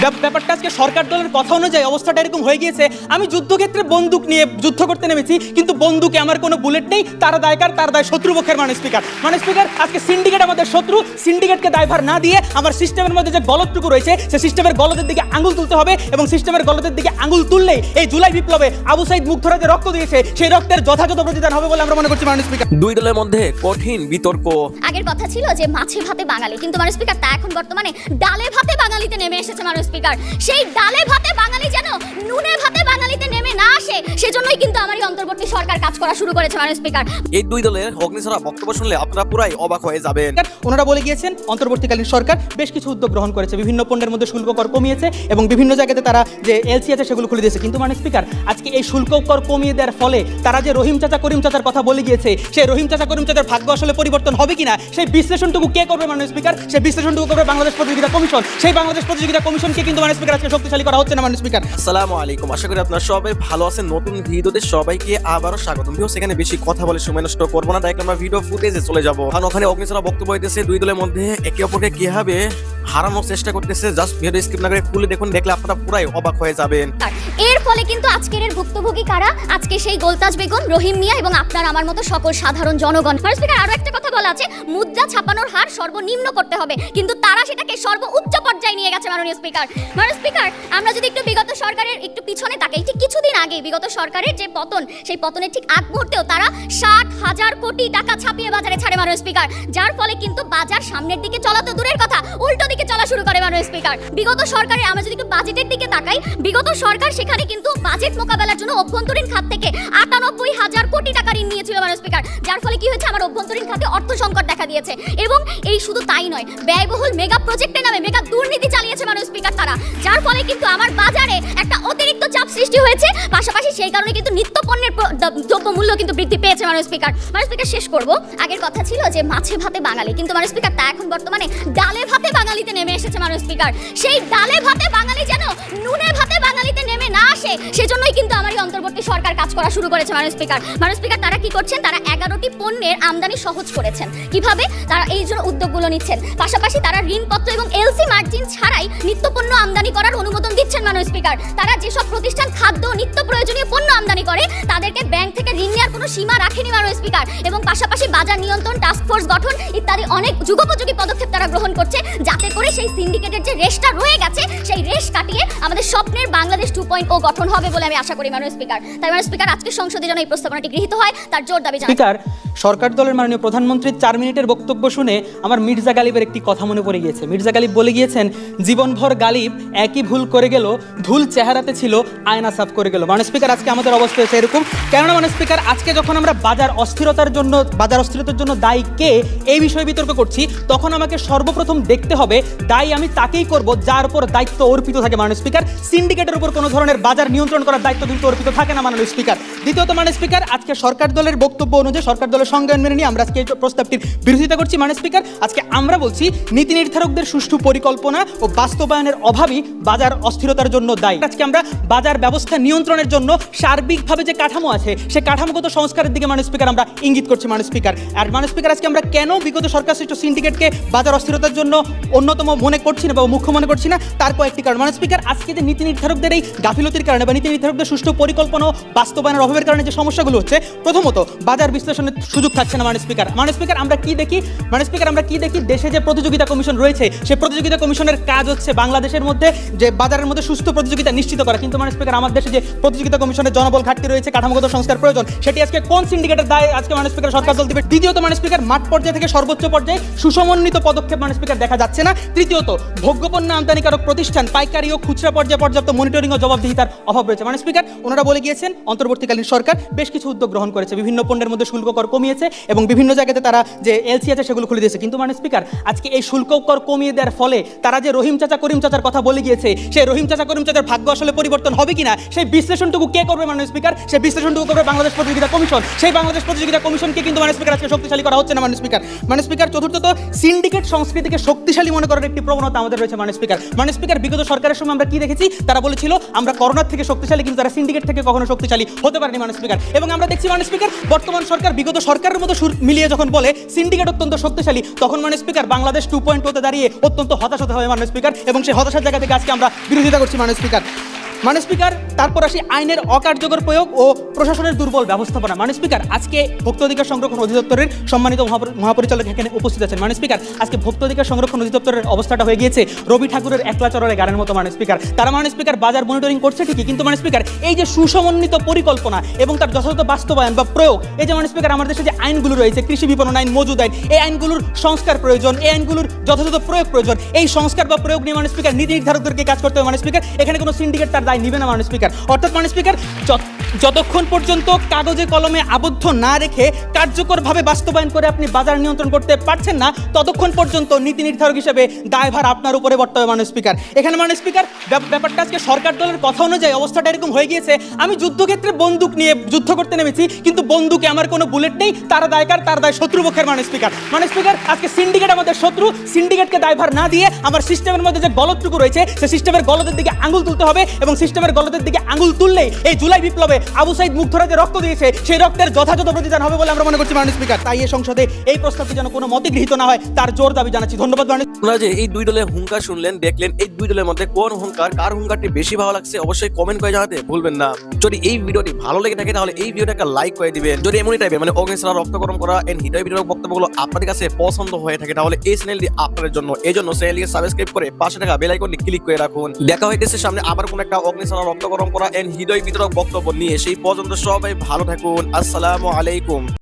ব্যাপ- ব্যাপারটা আজকে সরকার দলের কথা অনুযায়ী অবস্থাটা এরকম হয়ে গিয়েছে। আমি যুদ্ধক্ষেত্রে বন্দুক নিয়ে যুদ্ধ করতে নেমেছি কিন্তু বন্দুকে আমার কোনো বুলেট নেই। তার দায়কার তার দায় শত্রুপক্ষের মানে স্পিকার মানে স্পিকার আজকে সিন্ডিকেট আমাদের শত্রু। সিন্ডিকেটকে দায়ভার না দিয়ে আমার সিস্টেমের মধ্যে যে গলতটুকু রয়েছে সে সিস্টেমের গলতের দিকে আঙুল তুলতে হবে এবং সিস্টেমের গলতের দিকে আঙুল তুললেই এই জুলাই বিপ্লবে আবু সাইদ মুগ্ধরা যে রক্ত দিয়েছে। সেই রক্তের যথাযথ প্রতিদান হবে বলে আমরা মনে করছি মানে স্পিকার দুই দলের মধ্যে কঠিন বিতর্ক। আগের কথা ছিল যে মাছে ভাতে বাঙালি কিন্তু মানুষ স্পিকার তা এখন বর্তমানে ডালে ভাতে বাঙালিতে নেমে এসেছে মানুষ স্পিকার। সেই ডালে ভাতে বাঙালি যেন নুনে ভাতে বাঙালিতে না আসে সেজন্যই কিন্তু আমার এই অন্তর্বর্তী সরকার কাজ করা শুরু করেছে মানুষ স্পিকার। এই দুই দলের অগ্নিছড়া বক্তব্য শুনলে আপনারা পুরাই অবাক হয়ে যাবেন। ওনারা বলে গিয়েছেন অন্তর্বর্তীকালীন সরকার বেশ কিছু উদ্যোগ গ্রহণ করেছে বিভিন্ন পণ্যের মধ্যে শুল্ক কর কমিয়েছে এবং বিভিন্ন জায়গাতে তারা যে এলসি আছে সেগুলো খুলে দিয়েছে। কিন্তু মানে স্পিকার আজকে এই শুল্ক কর কমিয়ে দেওয়ার ফলে তারা যে রহিম চাচা করিম চাচার কথা বলে গিয়েছে সেই রহিম চাচা করিম চাচার ভাগ্য আসলে পরিবর্তন হবে কিনা সেই বিশ্লেষণটুকু কে করবে মানে স্পিকার? সেই বিশ্লেষণটুকু করবে বাংলাদেশ প্রতিযোগিতা কমিশন। সেই বাংলাদেশ প্রতিযোগিতা কমিশনকে কিন্তু মানে স্পিকার আজকে শক্তিশালী করা হচ্ছে না মানে স্পিকার। আসসালামু আলাইকুম আশা করি আপনারা সবাই ভালো আছেন নতুন ভিডিওতে সবাইকে আবারও স্বাগতম। ভিউ সেখানে বেশি কথা বলে সময় নষ্ট করব না। ডাইরেক্ট আমরা ভিডিও ফুটেজে চলে যাব। কারণ ওখানে অগ্নিছড়া বক্তব্য হইতেছে, দুই দলের মধ্যে একে অপরকে কীভাবে হারানোর চেষ্টা করতেছে জাস্ট ভিডিও স্কিপ না করে খুলে দেখুন, দেখলে আপনারা পুরাই অবাক হয়ে যাবেন। এর ফলে কিন্তু আজকের এর ভুক্তভোগী কারা? আজকে সেই গোলতাজ বেগম, রহিম মিয়া এবং আপনার আমার মতো সকল সাধারণ জনগণ। মানুষ স্পিকার আরও একটা কথা বলা আছে, মুদ্রা ছাপানোর হার সর্বনিম্ন করতে হবে। কিন্তু তারা সেটাকে সর্ব উচ্চ পর্যায়ে নিয়ে গেছে মাননীয় স্পিকার মাননীয় স্পিকার আমরা যদি একটু বিগত সরকারের একটু পিছনে তাকাই, ঠিক কিছুদিন আগে বিগত সরকারের যে পতন, সেই পতনের ঠিক আগ মুহূর্তেও তারা ষাট হাজার কোটি টাকা ছাপিয়ে বাজারে ছাড়ে মাননীয় স্পিকার। যার ফলে কিন্তু বাজার সামনের দিকে চলা তো দূরের কথা, উল্টো দিকে চলা শুরু করে মাননীয় স্পিকার। বিগত সরকারে আমরা যদি বাজেটের দিকে তাকাই, বিগত সরকার সেখানে কিন্তু বাজেট মোকাবেলার জন্য অভ্যন্তরীণ খাত থেকে আটানব্বই হাজার কোটি টাকা ঋণ নিয়েছিল মাননীয় স্পিকার। যার ফলে কি হয়েছে? আমার অভ্যন্তরীণ খাতে অর্থ সংকট দেখা দিয়েছে। এবং এই শুধু তাই নয়, ব্যয়বহুল মেগা প্রজেক্টের নামে মেগা দুর্নীতি চালিয়েছে মাননীয় স্পিকার তারা। যার ফলে কিন্তু আমার বাজারে একটা অতিরিক্ত চাপ সৃষ্টি হয়েছে। পাশাপাশি সেই কারণে কিন্তু নিত্য পণ্যের প্র- দ- দ্রব্যমূল্য কিন্তু বৃদ্ধি পেয়েছে মাননীয় স্পিকার। মাননীয় স্পিকার, শেষ করব। আগের কথা ছিল যে মাছে ভাতে বাঙালি, কিন্তু মাননীয় স্পিকার, তা এখন বর্তমানে ডালে ভাতে বাঙালিতে নেমে এসেছে মাননীয় স্পিকার। সেই ডালে ভাতে বাঙালি যেন নুনে ভাতে বাঙালিতে নেমে না আসে, সেজন্যই কিন্তু আমার এই অন্তর্বর্তী সরকার কাজ করা শুরু করেছে মাননীয় স্পিকার। মানুষ স্পিকার, তারা কি করছেন? তারা এগারোটি পণ্যের আমদানি সহজ করেছেন। কীভাবে? তারা এই জন্য উদ্যোগগুলো নিচ্ছেন। পাশাপাশি তারা ঋণপত্র এবং এলসি মার্জিন ছাড়াই অনুমোদন দিচ্ছেন তারা যেসব প্রতিষ্ঠান, খাদ্য নিত্য প্রয়োজনীয় পণ্য আমদানি করে, তাদেরকে ব্যাংক থেকে ঋণ নেওয়ার কোনো সীমা রাখেনি মাননীয় স্পিকার এবং পাশাপাশি বাজার নিয়ন্ত্রণ টাস্ক ফোর্স গঠন ইত্যাদি অনেক যুগোপযোগী পদক্ষেপ তারা গ্রহণ করছে, যাতে সেই সিন্ডিকেটের যে রেশটা রয়ে গেছে, সেই রেশ কাটিয়ে আমাদের স্বপ্নের বাংলাদেশ টু পয়েন্ট ও গঠন হবে বলে আমি আশা করি মাননীয় স্পিকার। তাই মাননীয় স্পিকার, আজকে সংসদে যেন এই প্রস্তাবনাটি গৃহীত হয়, তার জোর দাবি স্পিকার, সরকার দলের মাননীয় প্রধানমন্ত্রীর চার মিনিটের বক্তব্য শুনে আমার মির্জা গালিবের একটি কথা মনে পড়ে গিয়েছে। মির্জা গালিব বলে গিয়েছেন, জীবনভর গালিব একই ভুল করে গেল ধুল চেহারাতে ছিল, আয়না সাফ করে গেল। মানে স্পিকার, আজকে আমাদের অবস্থা হয়েছে এরকম। কেননা মানে স্পিকার, আজকে যখন আমরা বাজার অস্থিরতার জন্য, বাজার অস্থিরতার জন্য দায়ী কে, এই বিষয়ে বিতর্ক করছি, তখন আমাকে সর্বপ্রথম দেখতে হবে দায়ী আমি তাকেই করব, যার উপর দায়িত্ব অর্পিত থাকে মাননীয় স্পিকার। সিন্ডিকেটের উপর কোনো ধরনের বাজার নিয়ন্ত্রণ করার দায়িত্ব কিন্তু অর্পিত থাকে না মাননীয় স্পিকার। দ্বিতীয়ত মানে স্পিকার, আজকে সরকার দলের বক্তব্য অনুযায়ী সরকার দলের সংজ্ঞান মেনে নিয়ে আমরা আজকে প্রস্তাবটির বিরোধিতা করছি। মানে স্পিকার, আজকে আমরা বলছি, নীতি নির্ধারকদের সুষ্ঠু পরিকল্পনা ও বাস্তবায়নের অভাবই বাজার অস্থিরতার জন্য দায়ী। আজকে আমরা বাজার ব্যবস্থা নিয়ন্ত্রণের জন্য সার্বিকভাবে যে কাঠামো আছে, সে কাঠামোগত সংস্কারের দিকে মানে স্পিকার আমরা ইঙ্গিত করছি মানে স্পিকার। আর মানে স্পিকার, আজকে আমরা কেন বিগত সরকার সৃষ্ট সিন্ডিকেটকে বাজার অস্থিরতার জন্য অন্যতম মনে করছি না বা মুখ্য মনে করছি না, তার কয়েকটি কারণ। মানে স্পিকার আজকে যে নীতি নির্ধারকদের এই গাফিলতির কারণে বা নীতি নির্ধারকদের সুষ্ঠু পরিকল্পনা ও বাস্তবায়নের অভাবের কারণে যে সমস্যাগুলো হচ্ছে, প্রথমত বাজার বিশ্লেষণের সুযোগ থাকছে না মানে স্পিকার মানে স্পিকার আমরা কি দেখি? মানে স্পিকার আমরা কি দেখি? দেশে যে প্রতিযোগিতা কমিশন রয়েছে সেই প্রতিযোগিতা কমিশনের কাজ হচ্ছে বাংলাদেশের মধ্যে যে বাজারের মধ্যে সুস্থ প্রতিযোগিতা নিশ্চিত করা। কিন্তু মানে স্পিকার আমার দেশে যে প্রতিযোগিতা কমিশনের জনবল ঘাটতি রয়েছে, কাঠামোগত সংস্কার প্রয়োজন, সেটি আজকে কোন সিন্ডিকেটের দায় আজকে মানে স্পিকার সরকার দল দিবে? দ্বিতীয়ত মানে স্পিকার মাঠ পর্যায়ে থেকে সর্বোচ্চ পর্যায়ে সুসমন্বিত পদক্ষেপ মানে স্পিকার দেখা যাচ্ছে না। তৃতীয়ত, ভোগ্যপণ্য আমদানিকারক প্রতিষ্ঠান পাইকারি ও খুচরা পর্যায়ে পর্যাপ্ত মনিটরিং ও জবাবদিহিতার অভাব রয়েছে। মানে স্পিকার ওনারা বলে গিয়েছেন, অন্তর্বর্তীকালীন সরকার বেশ কিছু উদ্যোগ গ্রহণ করেছে। বিভিন্ন পণ্যের মধ্যে শুল্ক কর কমিয়েছে এবং বিভিন্ন জায়গাতে তারা যে এলসি আছে সেগুলো খুলে দিয়েছে। কিন্তু মানে স্পিকার আজকে এই শুল্ক কর কমিয়ে দেওয়ার ফলে তারা যে রহিম চাচা, করিম চাচার কথা বলে গিয়েছে, সেই রহিম চাচা, করিম চাচার ভাগ্য আসলে পরিবর্তন হবে কিনা, সেই বিশ্লেষণটুকু কে করবে মানে স্পিকার সেই বিশ্লেষণটুকু করবে বাংলাদেশ প্রতিযোগিতা কমিশন। সেই বাংলাদেশ প্রতিযোগিতা কমিশনকে কিন্তু মানে স্পিকার আজকে শক্তিশালী করা হচ্ছে না মাননীয় স্পিকার মানে স্পিকার চতুর্থত সিন্ডিকেট সংস্কৃতিকে শক্তিশালী মনে করার একটি প্রবণতা আমাদের রয়েছে মানে স্পিকার। মানে স্পিকার, বিগত সরকারের সময় আমরা কি দেখেছি? তারা বলেছিল, আমরা করোনার থেকে শক্তিশালী, কিন্তু তারা সিন্ডিকেট থেকে কখনো শক্তিশালী হতে পারেনি মানে স্পিকার। এবং আমরা দেখছি মানে স্পিকার, বর্তমান সরকার বিগত সরকারের মতো মিলিয়ে যখন বলে সিন্ডিকেট অত্যন্ত শক্তিশালী, তখন মানে স্পিকার, বাংলাদেশ টু পয়েন্ট হতে দাঁড়িয়ে অত্যন্ত হতাশ হতে হবে মানে স্পিকার। এবং সেই হতাশার জায়গা থেকে আজকে আমরা বিরোধিতা করছি মানে স্পিকার। মাননীয় স্পিকার, তারপর আসি আইনের অকার্যকর প্রয়োগ ও প্রশাসনের দুর্বল ব্যবস্থাপনা। মাননীয় স্পিকার, আজকে ভোক্তা অধিকার সংরক্ষণ অধিদপ্তরের সম্মানিত মহাপরিচালক এখানে উপস্থিত আছেন। মাননীয় স্পিকার, আজকে ভোক্তা অধিকার সংরক্ষণ অধিদপ্তরের অবস্থাটা হয়ে গিয়েছে। রবি ঠাকুরের একলা চরের গানের মতো মাননীয় স্পিকার। তারা মাননীয় স্পিকার, বাজার মনিটরিং করছে ঠিকই, কিন্তু মাননীয় স্পিকার, এই যে সুসমন্বিত পরিকল্পনা এবং তার যথাযথ বাস্তবায়ন বা প্রয়োগ, এই যে মাননীয় স্পিকার, আমাদের দেশে যে আইনগুলো রয়েছে, কৃষি বিপণন আইন, মজুদ আইন, এই আইনগুলোর সংস্কার প্রয়োজন, এই আইনগুলোর যথাযথ প্রয়োগ প্রয়োজন, এই সংস্কার বা প্রয়োগ নিয়ে মাননীয় স্পিকার, নীতি নির্ধারকদেরকে কাজ করতে হবে। মাননীয় স্পিকার, এখানে কোনো সিন্ডিকেট তার দায় নিবে না মাননীয় স্পিকার অর্থাৎ মাননীয় স্পিকার যতক্ষণ পর্যন্ত কাগজে কলমে আবদ্ধ না রেখে কার্যকরভাবে বাস্তবায়ন করে আপনি বাজার নিয়ন্ত্রণ করতে পারছেন না, ততক্ষণ পর্যন্ত নীতি নির্ধারক হিসেবে দায়ভার আপনার উপরে বর্তমানে মাননীয় স্পিকার। এখানে মাননীয় স্পিকার, ব্যাপ- ব্যাপারটা আজকে সরকার দলের কথা অনুযায়ী অবস্থাটা এরকম হয়ে গিয়েছে, আমি যুদ্ধক্ষেত্রে বন্দুক নিয়ে যুদ্ধ করতে নেমেছি, কিন্তু বন্দুকে আমার কোনো বুলেট নেই, তারা দায়কার তার দায় শত্রুপক্ষের মাননীয় স্পিকার। মাননীয় স্পিকার, আজকে সিন্ডিকেট আমাদের শত্রু, সিন্ডিকেটকে দায়ভার না দিয়ে আমার সিস্টেমের মধ্যে যে গলতটুকু রয়েছে, সে সিস্টেমের গলতের দিকে আঙুল তুলতে হবে এবং সিস্টেমের গলতের দিকে আঙুল তুললেই এই জুলাই বিপ্লবে আবু সাইদ মুগ্ধরা রক্ত দিয়েছে, সেই রক্তের যথাযথ প্রতিদান হবে বলে আমরা মনে করছি মাননীয় স্পিকার। তাই এই সংসদে এই প্রস্তাবটি যেন কোনো মতে গৃহীত না হয়, তার জোর দাবি জানাচ্ছি। ধন্যবাদ মাননীয় এই দুই দলের হুঙ্কার শুনলেন, দেখলেন, এই দুই দলের মধ্যে কোন হুঙ্কার, কার হুঙ্কারটি বেশি ভালো লাগছে, অবশ্যই কমেন্ট করে জানাতে ভুলবেন না। যদি এই ভিডিওটি ভালো লেগে থাকে, তাহলে এই ভিডিওটাকে লাইক করে দিবেন। যদি এমনই টাইপের মানে অগ্নিশরা রক্ত গরম করা এন্ড হৃদয় ভিডিওর বক্তব্যগুলো আপনাদের কাছে পছন্দ হয়ে থাকে, তাহলে এই চ্যানেলটি আপনাদের জন্য। এই জন্য চ্যানেলকে সাবস্ক্রাইব করে পাশে থাকা বেল আইকনটি ক্লিক করে রাখুন। দেখা হইতেছে সামনে আবার কোন একটা অগ্নিশরা রক্ত গরম করা এন্ড হৃদয় বিতরক বক্তব্য নিয়ে। সেই পর্যন্ত সবাই ভালো থাকুন। আসসালামু আলাইকুম।